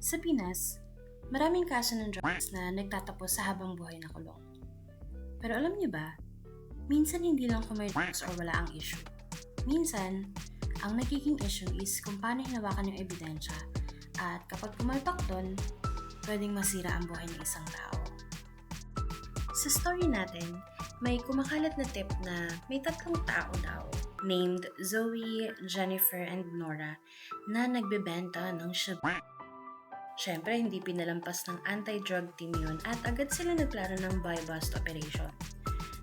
Sa Pinas, maraming kaso ng drugs na nagtatapos sa habang buhay na kulong. Pero alam niyo ba, minsan hindi lang kung may drugs or wala ang issue. Minsan, ang nagiging issue is kung paano hinawakan yung ebidensya at kapag pumalpak doon, pwedeng masira ang buhay ng isang tao. Sa story natin, may kumakalat na tip na may tatlong tao daw named Zoe, Jennifer, and Nora na nagbebenta ng shabu. Siyempre, hindi pinalampas ng anti-drug team yun at agad sila nagplano ng buy-bust operation.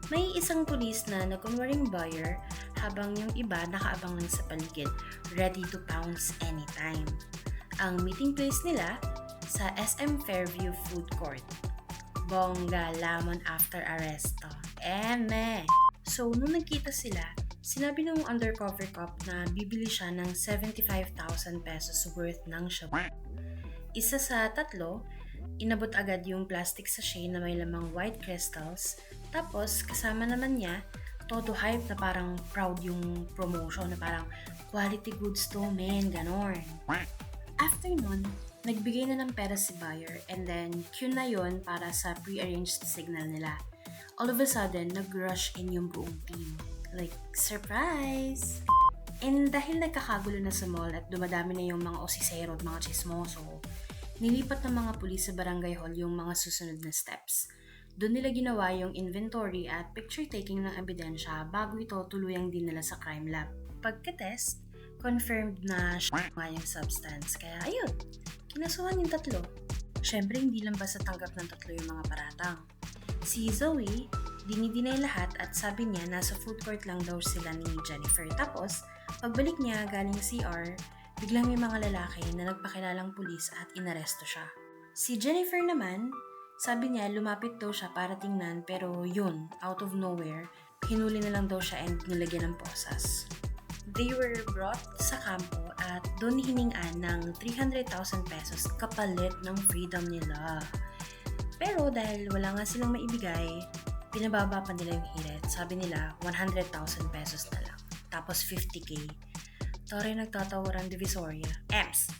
May isang pulis na nagkunwaring buyer habang yung iba nakaabang lang sa paligid, ready to pounce anytime. Ang meeting place nila sa SM Fairview Food Court. Bongga lamon after arresto. Eme! So, nung nagkita sila, sinabi ng undercover cop na bibili siya ng 75,000 pesos worth ng shabu. Isa sa tatlo, inabot agad yung plastic sachet na may lamang white crystals. Tapos, kasama naman niya, todo hype na parang proud yung promotion na parang quality goods to men, ganon. After nun, nagbigay na ng pera si buyer and then cue na yon para sa pre-arranged signal nila. All of a sudden, nag-rush in yung buong team. Like, surprise! And dahil nagkakagulo na sa mall at dumadami na yung mga osisero at mga chismoso, nilipat ng mga pulis sa barangay hall yung mga susunod na steps. Doon nila ginawa yung inventory at picture taking ng ebidensya bago ito tuluyang dinala sa crime lab. Pagka-test, confirmed na siya nga yung substance. Kaya ayun, kinasuhan yung tatlo. Siyempre, hindi lang basta tanggap ng tatlo yung mga paratang. Si Zoe, dinidinay lahat at sabi niya nasa food court lang daw sila ni Jennifer. Tapos, pagbalik niya galing CR, biglang may mga lalaki na nagpakilalang pulis at inaresto siya. Si Jennifer naman, sabi niya lumapit daw siya para tingnan pero yun, out of nowhere, hinuli na lang daw siya and nilagyan ng posas. They were brought sa kampo at doon hiningan ng 300,000 pesos kapalit ng freedom nila. Pero dahil wala nga silang maibigay, pinababa pa nila yung hirit. Sabi nila, 100,000 pesos na lang. Tapos 50k. Tore nagtatawaran divisoria. Ems!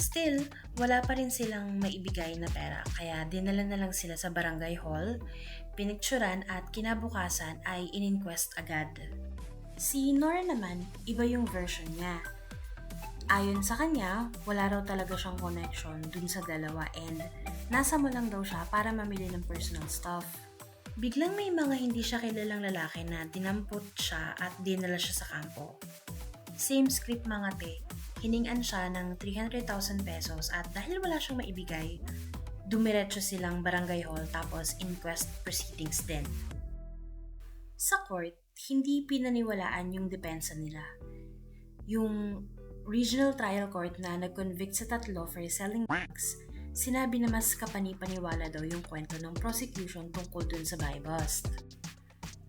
Still, wala pa rin silang maibigay na pera kaya dinala na lang sila sa barangay hall, pinicturan at kinabukasan ay in-inquest agad. Si Nora naman, iba yung version niya. Ayon sa kanya, wala raw talaga siyang connection dun sa dalawa and nasa mo lang daw siya para mamili ng personal stuff. Biglang may mga hindi siya kilalang lalaki na dinampot siya at dinala siya sa kampo. Same script mga te, hiningan siya ng 300,000 pesos at dahil wala siyang maibigay, dumiretso silang barangay hall tapos inquest proceedings din. Sa court, hindi pinaniwalaan yung depensa nila. Yung regional trial court na nag-convict sa tatlo for selling drugs, sinabi na mas kapani-paniwala daw yung kwento ng prosecution tungkol dun sa buy bust.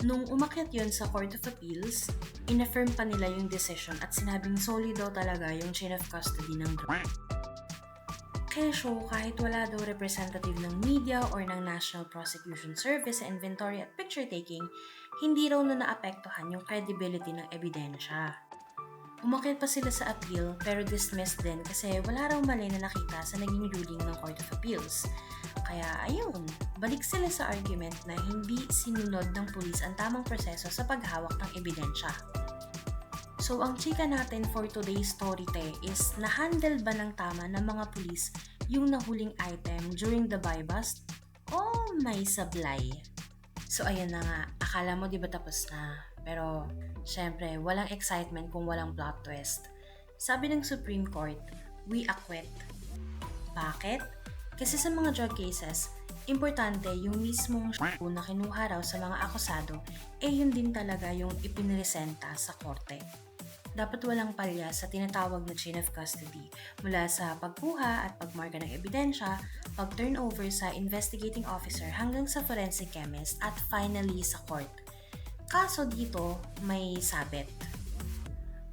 Nung umakyat yon sa Court of Appeals, inaffirm pa nila yung decision at sinabing solid daw talaga yung chain of custody ng drug. Kesyo, kahit wala daw representative ng media or ng National Prosecution Service sa inventory at picture taking, hindi raw na naapektuhan yung credibility ng ebidensya. Umakyat pa sila sa appeal pero dismissed din kasi wala raw mali na nakita sa naging ruling ng Court of Appeals. Kaya ayun, balik sila sa argument na hindi sinunod ng pulis ang tamang proseso sa paghawak ng ebidensya. So ang chika natin for today's story te is na-handle ba ng tama ng mga pulis yung nahuling item during the buy bust? O may sablay? So ayun na nga, akala mo di ba tapos na? Pero syempre, walang excitement kung walang plot twist. Sabi ng Supreme Court, we acquit. Bakit? Kasi sa mga drug cases, importante yung mismong shabu na kinuha raw sa mga akusado, eh yun din talaga yung ipiniresenta sa korte. Dapat walang palya sa tinatawag na chain of custody mula sa pagkuha at pagmarka ng ebidensya, pag-turnover sa investigating officer hanggang sa forensic chemist at finally sa court. Kaso dito, may sabit.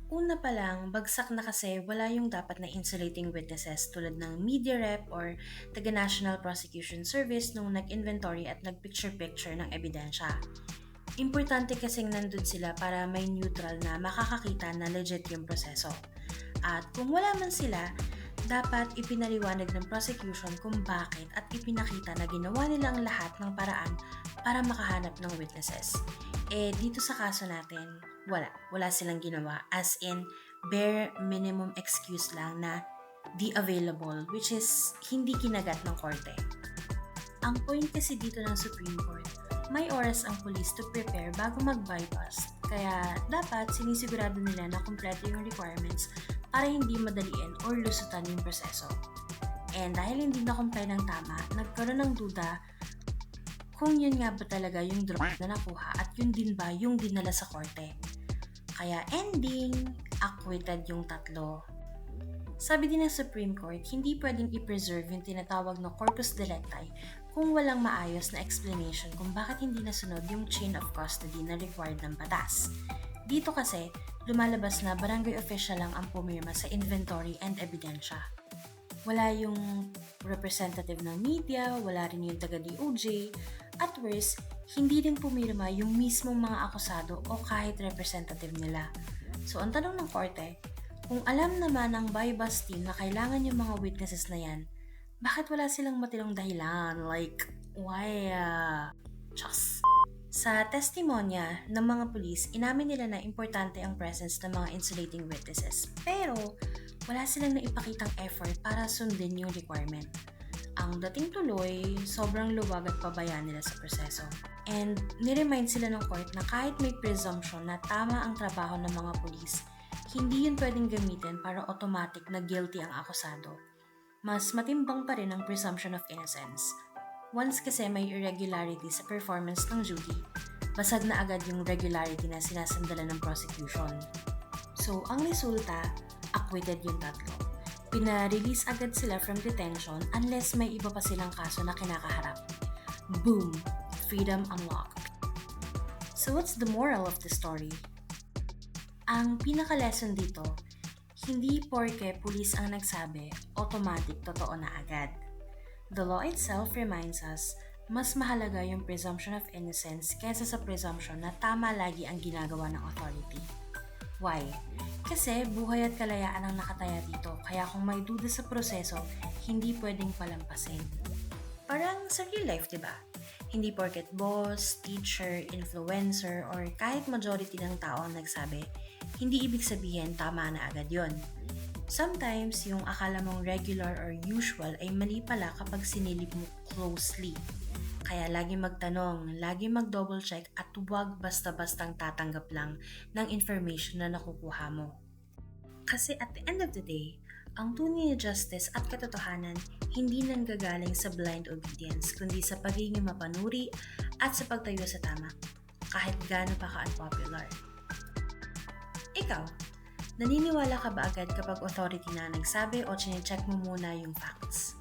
Una pa lang, bagsak na kasi wala yung dapat na insulating witnesses tulad ng media rep or taga-National Prosecution Service nung nag-inventory at nag-picture-picture ng ebidensya. Importante kasing nandun sila para may neutral na makakakita na legit yung proseso. At kung wala man sila, dapat ipinaliwanag ng prosecution kung bakit at ipinakita na ginawa nila ang lahat ng paraan para makahanap ng witnesses. Eh, dito sa kaso natin, wala. Wala silang ginawa. As in, bare minimum excuse lang na di available, which is hindi kinagat ng korte. Ang point kasi dito ng Supreme Court, may oras ang police to prepare bago mag-bypass. Kaya dapat sinisigurado nila na kumpleto yung requirements para hindi madaliin or lusutan yung proseso. And dahil hindi na comply ng tama, nagkaroon ng duda kung yun nga ba talaga yung drug na nakuha at yun din ba yung dinala sa korte. Kaya ending, acquitted yung tatlo. Sabi din ng Supreme Court, hindi pwedeng i-preserve yung tinatawag na corpus delicti kung walang maayos na explanation kung bakit hindi nasunod yung chain of custody na required ng batas. Dito kasi, lumalabas na barangay official lang ang pumirma sa inventory and ebidensya. Wala yung representative ng media, wala rin yung taga-DOJ, at worst, hindi din pumirma yung mismong mga akusado o kahit representative nila. So, ang tanong ng korte, kung alam naman ng bypass team na kailangan yung mga witnesses na yan, bakit wala silang matilong dahilan? Like, why? Uh. Sa testimonya ng mga pulis, inamin nila na importante ang presence ng mga insulating witnesses. Pero, wala silang naipakitang effort para sundin yung requirement. Ang dating tuloy, sobrang luwag at pabayaan nila sa proseso. And niremind sila ng court na kahit may presumption na tama ang trabaho ng mga pulis, hindi yun pwedeng gamitin para automatic na guilty ang akusado. Mas matimbang pa rin ang presumption of innocence. Once kasi may irregularity sa performance ng duty, basag na agad yung regularity na sinasandala ng prosecution. So, ang resulta, acquitted yung tatlo. Pina-release agad sila from detention unless may iba pa silang kaso na kinakaharap. Boom! Freedom unlocked. So what's the moral of the story? Ang pinaka-lesson dito, hindi porke pulis ang nagsabi, automatic totoo na agad. The law itself reminds us, mas mahalaga yung presumption of innocence kaysa sa presumption na tama lagi ang ginagawa ng authority. Why? Kasi buhay at kalayaan ang nakataya dito, kaya kung may duda sa proseso, hindi pwedeng palampasin. Parang sa real life, di ba? Hindi porket boss, teacher, influencer, or kahit majority ng tao ang nagsabi, hindi ibig sabihin tama na agad yon. Sometimes, yung akala mong regular or usual ay mali pala kapag sinilip mo closely. Kaya lagi magtanong, lagi mag-double check at huwag basta-bastang tatanggap lang ng information na nakukuha mo. Kasi at the end of the day, ang tunay na justice at katotohanan hindi nanggagaling sa blind obedience kundi sa pagiging mapanuri at sa pagtayo sa tama, kahit gaano pa ka-unpopular. Ikaw, naniniwala ka ba agad kapag authority na nagsabi o chinecheck mo muna yung facts?